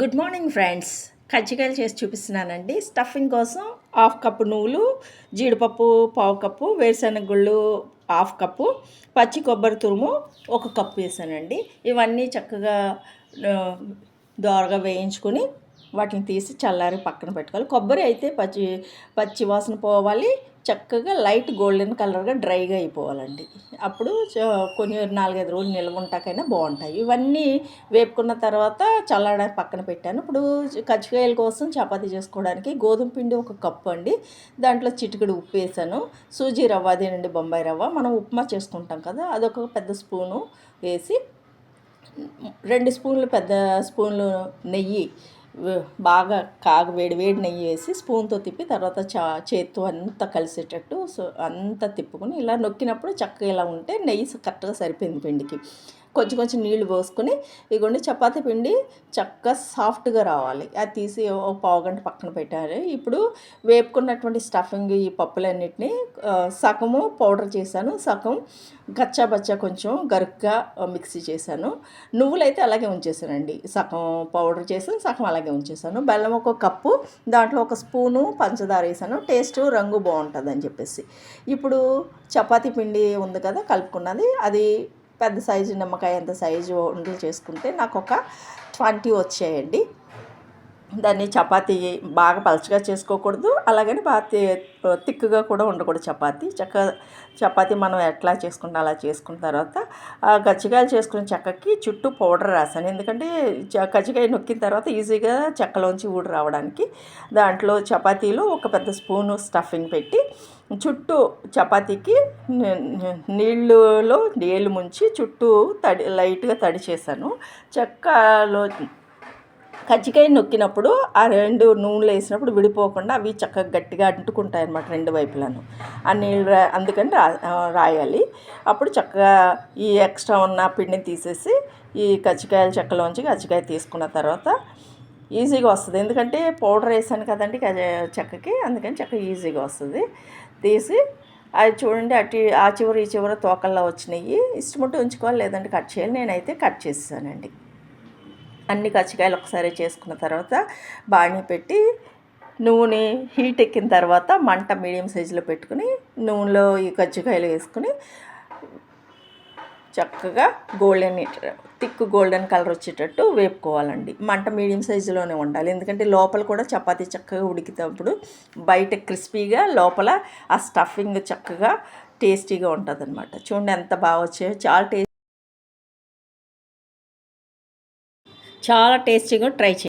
Good morning friends. కజ్జికాయలు చేసి చూపిస్తున్నానండి. స్టఫింగ్ కోసం హాఫ్ కప్పు నువ్వులు జీడిపప్పు పావు కప్పు వేరుశనగ గుళ్ళు హాఫ్ కప్పు పచ్చి కొబ్బరి తురుము ఒక కప్పు వేసానండి. ఇవన్నీ చక్కగా దోరగా వేయించుకొని వాటిని తీసి చల్లారి పక్కన పెట్టుకోవాలి. కొబ్బరి అయితే పచ్చి పచ్చి వాసన పోవాలి. చక్కగా లైట్ గోల్డెన్ కలర్గా డ్రైగా అయిపోవాలండి. అప్పుడు కొన్ని నాలుగైదు రోజులు నిల్వ ఉంటాకైనా బాగుంటాయి. ఇవన్నీ వేపుకున్న తర్వాత చల్లడానికి పక్కన పెట్టాను. ఇప్పుడు కజ్జికాయల కోసం చపాతీ చేసుకోవడానికి గోధుమ పిండి ఒక కప్పు అండి. దాంట్లో చిటికెడు ఉప్పు వేసాను. సూజీ రవ్వ అదేనండి బొంబాయి రవ్వ. మనం ఉప్మా చేసుకుంటాం కదా అదొక పెద్ద స్పూను వేసి రెండు స్పూన్లు పెద్ద స్పూన్లు నెయ్యి బాగా కాగ వేడి వేడి నెయ్యి వేసి స్పూన్తో తిప్పి తర్వాత చా చేత్తో అంతా కలిసేటట్టు సో అంతా తిప్పుకుని ఇలా నొక్కినప్పుడు చక్కగా ఇలా ఉంటే నెయ్యి కరెక్ట్గా సరిపోయింది పిండికి. కొంచెం కొంచెం నీళ్ళు పోసుకుని ఇగోండి చపాతీ పిండి చక్కగా సాఫ్ట్గా రావాలి. అది తీసి ఓ పావు గంట పక్కన పెట్టాలి. ఇప్పుడు వేపుకున్నటువంటి స్టఫింగ్ ఈ పప్పులన్నిటిని సగము పౌడర్ చేశాను. సగం గచ్చా బచ్చా కొంచెం గరుగ్గా మిక్సీ చేశాను. నువ్వులైతే అలాగే ఉంచేసానండి సగం పౌడర్ చేసి సగం అలాగే ఉంచేసాను బెల్లం ఒక కప్పు దాంట్లో ఒక స్పూను పంచదార వేసాను టేస్ట్ రంగు బాగుంటుందని చెప్పేసి. ఇప్పుడు చపాతీ పిండి ఉంది కదా కలుపుకున్నది. అది పెద్ద సైజు నిమ్మకాయ ఎంత సైజు ఉండలు చేసుకుంటే నాకు ఒక ట్వంటీ వచ్చాయండి. దాన్ని చపాతీ బాగా పలచగా చేసుకోకూడదు. అలాగని బాగా తిక్కుగా కూడా ఉండకూడదు చపాతీ. చక్క చపాతీ మనం ఎట్లా చేసుకుంటాం అలా చేసుకున్న తర్వాత ఆ గచ్చికాయలు చేసుకున్న చెక్కకి చుట్టూ పౌడర్ రాశాను ఎందుకంటే చ- కజ్జికాయ నొక్కిన తర్వాత ఈజీగా చెక్కలోంచి ఊడి రావడానికి దాంట్లో చపాతీలో ఒక పెద్ద స్పూను స్టఫింగ్ పెట్టి చుట్టూ చపాతీకి నీళ్ళలో నీళ్ళు ముంచి చుట్టూ తడి లైట్గా తడి చేశాను చెక్కలో కజ్జికాయ నొక్కినప్పుడు ఆ రెండు నూనెలు వేసినప్పుడు విడిపోకుండా అవి చక్కగా గట్టిగా అంటుకుంటాయి అన్నమాట రెండు వైపులను. ఆ నీళ్ళు రా అందుకని రా రాయాలి. అప్పుడు చక్కగా ఈ ఎక్స్ట్రా ఉన్న పిండిని తీసేసి ఈ కజ్జికాయల చెక్కలోంచి కజ్జికాయ తీసుకున్న తర్వాత ఈజీగా వస్తుంది. ఎందుకంటే పౌడర్ వేసాను కదండి చెక్కకి అందుకని చెక్క ఈజీగా వస్తుంది. తీసి అది చూడండి అటు ఆ చివరి ఈ చివర తోకల్లో వచ్చినాయి. ఇష్టముంటే ఉంచుకోవాలి లేదంటే కట్ చేయాలి. నేనైతే కట్ చేసేసానండి. అన్ని కచ్చికాయలు ఒకసారి చేసుకున్న తర్వాత బాణీ పెట్టి నూనె హీట్ ఎక్కిన తర్వాత మంట మీడియం సైజులో పెట్టుకుని నూనెలో ఈ కజ్జికాయలు వేసుకుని చక్కగా గోల్డెన్ థిక్ గోల్డెన్ కలర్ వచ్చేటట్టు వేపుకోవాలండి. మంట మీడియం సైజులోనే ఉండాలి. ఎందుకంటే లోపల కూడా చపాతీ చక్కగా ఉడికినప్పుడు బయట క్రిస్పీగా లోపల ఆ స్టఫింగ్ చక్కగా టేస్టీగా ఉంటుంది అనమాట చూడండి ఎంత బాగా వచ్చాయో. చాలా టేస్ట్ చాలా టేస్టీగా ట్రై చేయండి.